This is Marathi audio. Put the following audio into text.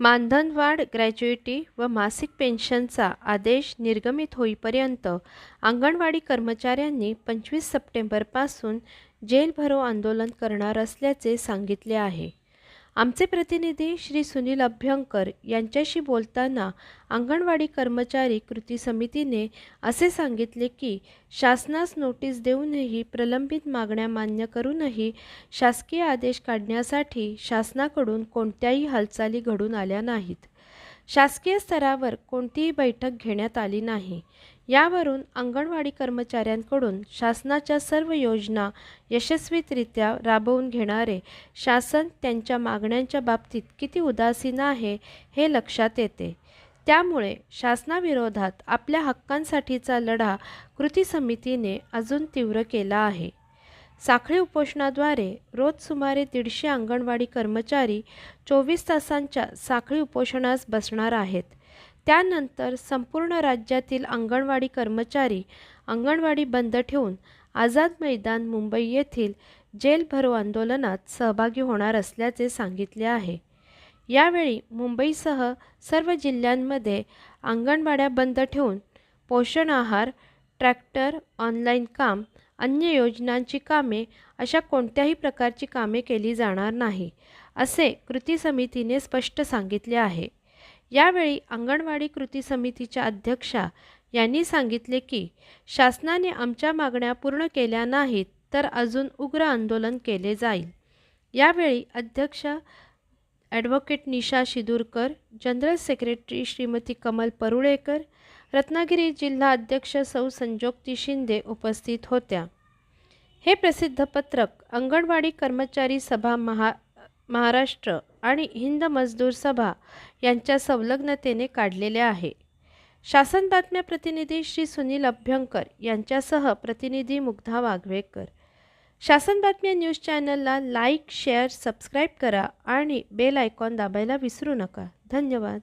मानधनवाढ ग्रॅज्युएटी व मासिक पेन्शनचा आदेश निर्गमित होईपर्यंत अंगणवाडी कर्मचाऱ्यांनी पंचवीस सप्टेंबरपासून जेल भरो आंदोलन करणार असल्याचे सांगितले आहे. आमचे प्रतिनिधी श्री सुनील अभ्यंकर यांच्याशी बोलताना अंगणवाडी कर्मचारी कृती समितीने असे सांगितले की शासनास नोटीस देऊनही प्रलंबित मागण्या मान्य करूनही शासकीय आदेश काढण्यासाठी शासनाकडून कोणत्याही हालचाली घडून आल्या नाहीत. शासकीय स्तरावर कोणतीही बैठक घेण्यात आली नाही. यावरून अंगणवाडी कर्मचाऱ्यांकडून शासनाच्या सर्व योजना यशस्वीरित्या राबवून घेणारे शासन त्यांच्या मागण्यांच्या बाबतीत किती उदासीन आहे हे लक्षात येते. त्यामुळे शासनाविरोधात आपल्या हक्कांसाठीचा लढा कृती समितीने अजून तीव्र केला आहे. साखळी उपोषणाद्वारे रोज सुमारे दीडशे अंगणवाडी कर्मचारी चोवीस तासांच्या साखळी उपोषणास बसणार आहेत. त्यानंतर संपूर्ण राज्यातील अंगणवाडी कर्मचारी अंगणवाडी बंद ठेवून आझाद मैदान मुंबई येथील जेल भरो आंदोलनात सहभागी होणार असल्याचे सांगितले आहे. यावेळी मुंबईसह सर्व जिल्ह्यांमध्ये अंगणवाड्या बंद ठेवून पोषण आहार ट्रॅक्टर ऑनलाईन काम अन्य योजनांची कामे अशा कोणत्याही प्रकारची कामे केली जाणार नाही असे कृती समितीने स्पष्ट सांगितले आहे. यावेळी अंगणवाडी कृती समितीच्या अध्यक्षा यांनी सांगितले की शासनाने आमच्या मागण्या पूर्ण केल्या नाहीत तर अजून उग्र आंदोलन केले जाईल. यावेळी अध्यक्ष advocate Nisha Shidurkar general secretary Shrimati Kamal Parulekar Ratnagiri जिल्हा अध्यक्ष सौ संजोक्ती शिंदे उपस्थित होत्या. हे प्रसिद्ध पत्रक अंगणवाडी कर्मचारी सभा महा महाराष्ट्र आणि हिंद मजदूर सभा यांच्या संलग्नतेने काढलेले आहे. शासन बातम्या प्रतिनिधी श्री सुनील अभ्यंकर यांच्यासह प्रतिनिधी मुग्धा वाघवेकर. शासन बातम्या न्यूज चॅनलला लाईक शेअर सबस्क्राईब करा आणि बेल आयकॉन दाबायला विसरू नका. धन्यवाद.